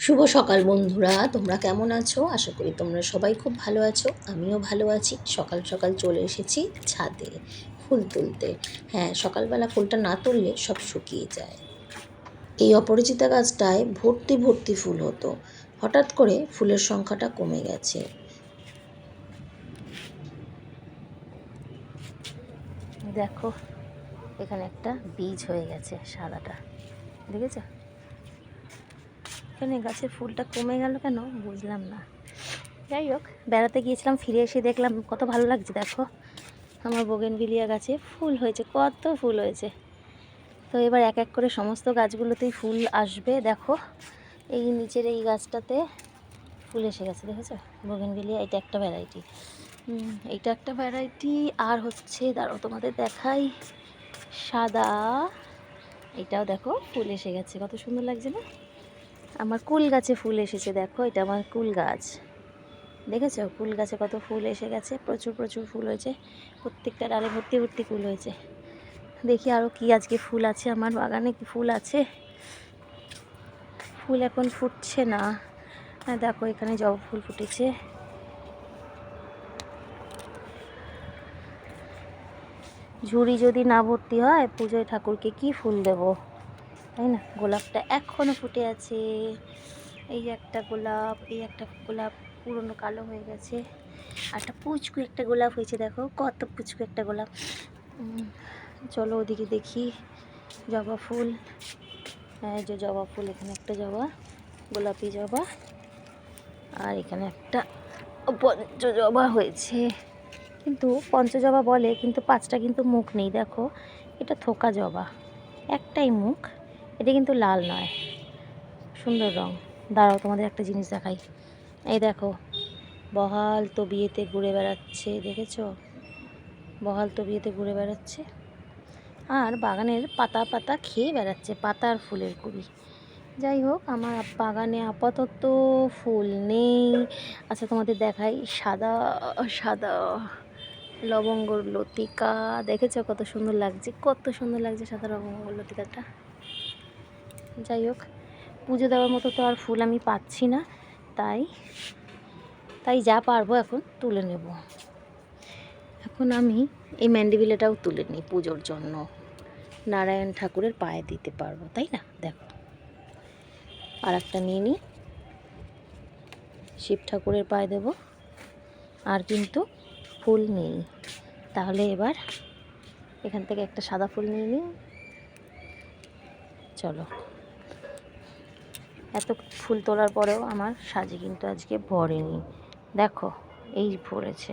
শুভ সকাল বন্ধুরা, তোমরা কেমন আছো? আশা করি তোমরা সবাই খুব ভালো আছো, আমিও ভালো আছি। সকাল সকাল চলে এসেছি ছাদে ফুল তুলতে। হ্যাঁ সকালবেলা ফুলটা না তুললে সব শুকিয়ে যায়। এই অপরিচিতা গাছটায় ভর্তি ভর্তি ফুল হতো। হঠাৎ করে ফুলের সংখ্যাটা কমে গেছে। দেখো, এখানে একটা বীজ হয়ে গেছে সাদাটা। দেখেছ? এখানে গাছের ফুলটা কমে গেল কেন? বুঝলাম না। যাই হোক, বেড়াতে গিয়েছিলাম, ফিরে এসে দেখলাম কত ভালো লাগছে, দেখো। আমার বোগেনভিলিয়া গাছে ফুল হয়েছে, কত ফুল হয়েছে। তো এবার এক এক করে সমস্ত গাছগুলোতেই ফুল আসবে, দেখো। এই নিচের এই গাছটাতে ফুল এসে গেছে, দেখেছ? বোগেনভিলিয়া, এটা একটা ভ্যারাইটি এইটা একটা ভ্যারাইটি আর হচ্ছে, দাঁড়াও, তোমাদের দেখাই। সাদা, এটাও দেখো, ফুল এসে গেছে, কত সুন্দর লাগছে না? আমার কুল গাছে ফুল এসেছে, দেখো, এটা আমার কুল গাছ। দেখেছ? কুল গাছে কত ফুল এসে গেছে, প্রচুর প্রচুর ফুল হয়েছে, প্রত্যেকটা ডালে ভর্তি ভর্তি ফুল হয়েছে। দেখি আরও কি আজকে ফুল আছে আমার বাগানে, কি ফুল আছে? ফুল এখন ফুটছে না। হ্যাঁ দেখো, এখানে জবা ফুল ফুটেছে। ঝুড়ি যদি না ভর্তি হয়, পুজোয় ঠাকুরকে কি ফুল দেবো? তাই না? গোলাপটা এখনও ফুটে আছে। এই একটা গোলাপ, এই একটা গোলাপ পুরনো কালো হয়ে গেছে। একটা পুচকু একটা গোলাপ হয়েছে, দেখো। কত পুচকু একটা গোলাপ। চলো ওদিকে দেখি। জবা ফুল। হ্যাঁ যে জবা ফুল, এখানে একটা জবা, গোলাপি জবা। আর এখানে একটা পঞ্চজবা হয়েছে। কিন্তু পঞ্চজবা বলে, কিন্তু পাঁচটা কিন্তু মুখ নেই, দেখো। এটা থোকা জবা। একটাই মুখ। এটা কিন্তু লাল নয়। সুন্দর রং। দাঁড়াও, তোমাদের একটা জিনিস দেখাই। এই দেখো, বহাল তো বিয়েতে ঘুরে বেড়াচ্ছে, দেখেছ? বহাল তো বিয়েতে ঘুরে বেড়াচ্ছে। আর বাগানের পাতা পাতা খেয়ে বেড়াচ্ছে পাতা আর ফুলের কুড়ি যাই হোক, আমার বাগানে আপাতত ফুল নেই। আচ্ছা তোমাদের দেখাই সাদা সাদা লবঙ্গ লতিকা। দেখেছ কত সুন্দর লাগছে? কত সুন্দর লাগছে সাদা লবঙ্গ লতিকাটা? যাই হোক, পুজো দেওয়ার মতো তো আর ফুল আমি পাচ্ছি না, তাই তাই যা পারব এখন তুলে নেব। এখন আমি এই ম্যান্ডিবিলাটাও তুলে নিই পুজোর জন্য। নারায়ণ ঠাকুরের পায়ে দিতে পারব, তাই না? দেখো। আর একটা নিয়ে নিই। শিব ঠাকুরের পায়ে দেব। আর কিন্তু ফুল নেই। তাহলে এবার এখান থেকে একটা সাদা ফুল নিয়ে নিই। চলো। এত ফুল তোলার পরেও আমার সাজে কিন্তু আজকে ভরেনি। দেখো এই ভরেছে।